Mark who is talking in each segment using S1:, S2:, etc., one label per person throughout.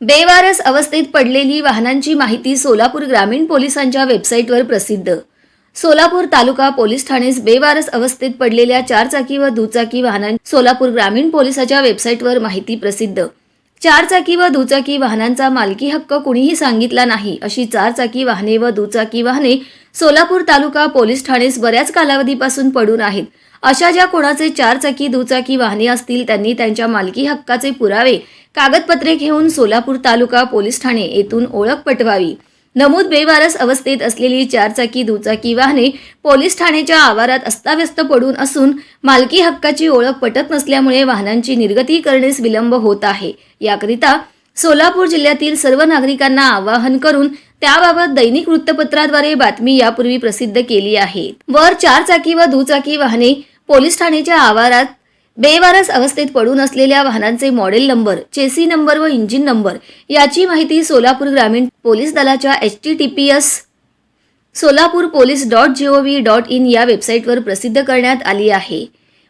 S1: बेवारस अवस्थेत पडलेली वाहनांची माहिती सोलापूर ग्रामीण पोलिसांच्या वेबसाईटवर प्रसिद्ध. सोलापूर तालुका पोलीस ठाणेस बेवारस अवस्थेत पडलेल्या चारचाकी व दुचाकी वाहनां सोलापूर ग्रामीण पोलिसाच्या वेबसाईटवर माहिती प्रसिद्ध. चारचाकी व दुचाकी वाहनांचा मालकी हक्क कुणीही सांगितला नाही अशी चारचाकी वाहने व दुचाकी वाहने सोलापूर तालुका पोलीस ठाणेस बऱ्याच कालावधीपासून पडून आहेत. अशा ज्या कोणाचे चारचाकी दुचाकी वाहने असतील त्यांनी त्यांच्या मालकी हक्काचे पुरावे कागदपत्रे घेऊन सोलापूर तालुका पोलीस ठाणे येथून ओळख पटवावी. नमूद बेवारस अवस्थेत असलेली चारचाकी दुचाकी वाहने पोलीस ठाण्याच्या आवारात अस्ताव्यस्त पडून असून मालकी हक्काची ओळख पटत नसल्यामुळे वाहनांची निर्गती करण्यास विलंब होत आहे. याकरिता सोलापूर जिल्ह्यातील सर्व नागरिकांना आवाहन करून त्याबाबत दैनिक वृत्तपत्राद्वारे बातमी यापूर्वी प्रसिद्ध केली आहे. वर चारचाकी व दुचाकी वाहने पोलीस ठाण्याच्या आवारात बेवारस अवस्थेत पडून असलेल्या वाहनांचे मॉडेल नंबर चेसी नंबर व इंजिन नंबर याची माहिती सोलापूर ग्रामीण पोलीस दलाच्या H T T P S Solapur police dot G O V dot in या वेबसाईटवर प्रसिद्ध करण्यात आली आहे.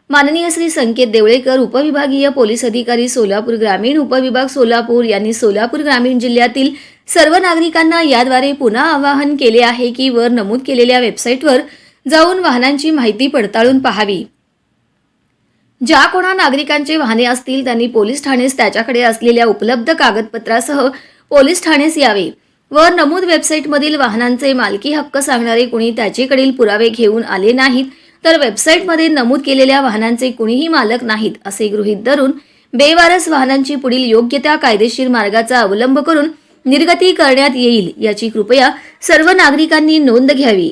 S1: माननीय श्री संकेत देवळेकर उपविभागीय पोलीस अधिकारी सोलापूर ग्रामीण उपविभाग सोलापूर यांनी सोलापूर ग्रामीण जिल्ह्यातील सर्व नागरिकांना याद्वारे पुन्हा आवाहन केले आहे की वर नमूद केलेल्या वेबसाईटवर जाऊन वाहनांची माहिती पडताळून पाहावी. ज्या कोणा नागरिकांचे वाहने असतील त्यांनी पोलीस ठाणेस त्याच्याकडे असलेल्या उपलब्ध कागदपत्रासह पोलीस ठाणेस यावे वर नमूद वेबसाईटमधील वाहनांचे मालकी हक्क सांगणारे कुणी त्याचेकडील पुरावे घेऊन आले नाहीत तर वेबसाईटमध्ये नमूद केलेल्या वाहनांचे कुणीही मालक नाहीत असे गृहीत धरून बेवारस वाहनांची पुढील योग्य त्या कायदेशीर मार्गाचा अवलंब करून निर्गती करण्यात येईल याची कृपया सर्व नागरिकांनी नोंद घ्यावी.